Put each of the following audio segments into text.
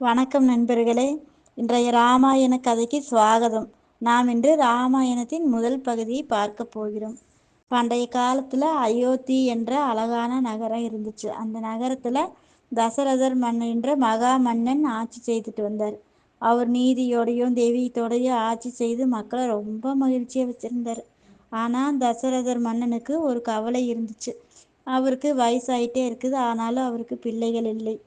வணக்கம் நண்பர்களே. இன்றைய ராமாயண கதைக்கு சுவாகதம். நாம் இன்று ராமாயணத்தின் முதல் பகுதியை பார்க்க போகிறோம். பண்டைய காலத்துல அயோத்தி என்ற அழகான நகரம் இருந்துச்சு. அந்த நகரத்துல தசரதர் மன்னன் என்ற மகா மன்னன் ஆட்சி செய்துட்டு வந்தார். அவர் நீதியோடையும் தெய்வீகத்தோடையும் ஆட்சி செய்து மக்களை ரொம்ப மகிழ்ச்சியா வச்சிருந்தார். ஆனா தசரதர் மன்னனுக்கு ஒரு கவலை இருந்துச்சு. அவருக்கு வயசாயிட்டே இருக்குது. ஆனாலும் அவருக்கு பிள்ளைகள் இல்லை.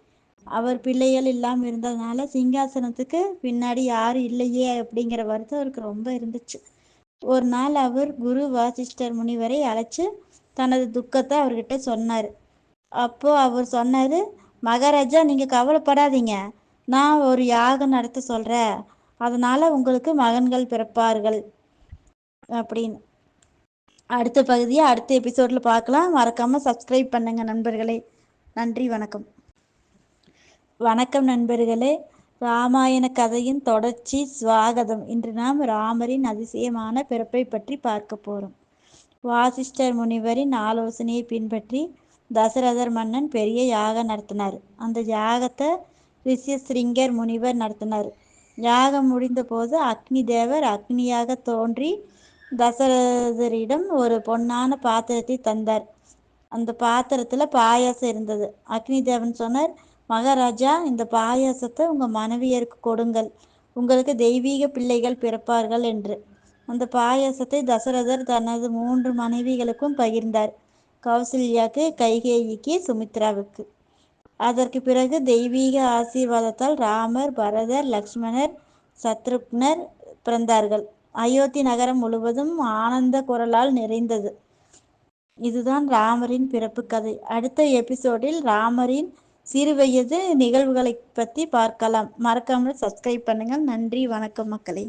அவர் பிள்ளைகள் இல்லாமல் இருந்ததுனால சிங்காசனத்துக்கு பின்னாடி யாரும் இல்லையே அப்படிங்கிற வருத்தம் அவருக்கு ரொம்ப இருந்துச்சு. ஒரு நாள் அவர் குரு வாசிஷ்டர் முனிவரை அழைச்சு தனது துக்கத்தை அவர்கிட்ட சொன்னார். அப்போ அவர் சொன்னார் மகாராஜா நீங்கள் கவலைப்படாதீங்க. நான் ஒரு யாகம் நடத்த சொல்கிறேன் அதனால் உங்களுக்கு மகன்கள் பிறப்பார்கள். அப்படின்னு. அடுத்த பகுதியை அடுத்த எபிசோடில் பார்க்கலாம். மறக்காமல் சப்ஸ்கிரைப் பண்ணுங்கள் நண்பர்களே. நன்றி வணக்கம். வணக்கம் நண்பர்களே. ராமாயண கதையின் தொடர்ச்சி சுவாகதம். இன்று நாம் ராமரின் அதிசயமான பிறப்பை பற்றி பார்க்க போறோம். வாசிஷ்டர் முனிவரின் ஆலோசனையை பின்பற்றி தசரதர் மன்னன் பெரிய யாகம் நடத்தினார். அந்த யாகத்தை ரிஷ்யஸ்ரிங்கர் முனிவர் நடத்தினார். யாகம் முடிந்த போது அக்னி தேவர் அக்னியாக தோன்றி தசரதரிடம் ஒரு பொன்னான பாத்திரத்தை தந்தார். அந்த பாத்திரத்துல பாயாசம் இருந்தது. அக்னி தேவன் சொன்னார் மகாராஜா இந்த பாயாசத்தை உங்கள் மனைவியருக்கு கொடுங்கள். உங்களுக்கு தெய்வீக பிள்ளைகள் பிறப்பார்கள் என்று. அந்த பாயாசத்தை தசரதர் தனது மூன்று மனைவிகளுக்கும் பகிர்ந்தார். கௌசல்யாக்கு கைகேயிக்கு சுமித்ராவுக்கு. அதற்கு பிறகு தெய்வீக ஆசீர்வாதத்தால் ராமர் பரதர் லக்ஷ்மணர் சத்ருக்னர் பிறந்தார்கள். அயோத்தி நகரம் முழுவதும் ஆனந்த குரலால் நிறைந்தது. இதுதான் ராமரின் பிறப்பு கதை. அடுத்த எபிசோடில் ராமரின் சிறு வயது நிகழ்வுகளை பற்றி பார்க்கலாம். மறக்காமல் சப்ஸ்கிரைப் பண்ணுங்கள். நன்றி. வணக்கம் மக்களே.